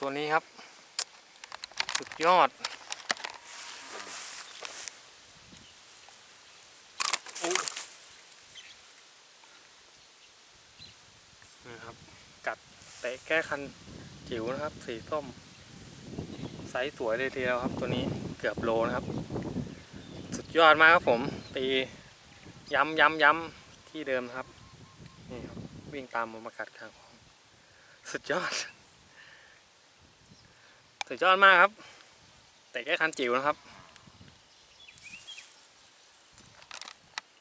ตัวนี้ครับ สุดยอด นะครับ กัดเตะแก้คันจิ๋วนะครับ สีส้ม ไซส์สวยเลยทีเดียวครับ ตัวนี้เกือบโลนะครับ สุดยอดมากครับผม ตีย้ำย้ำย้ำที่เดิมนะครับ นี่ครับ วิ่งตามผมมากัดข้างของ สุดยอด สุดยอดมากครับ แต่แค่คันจิ๋วนะครับ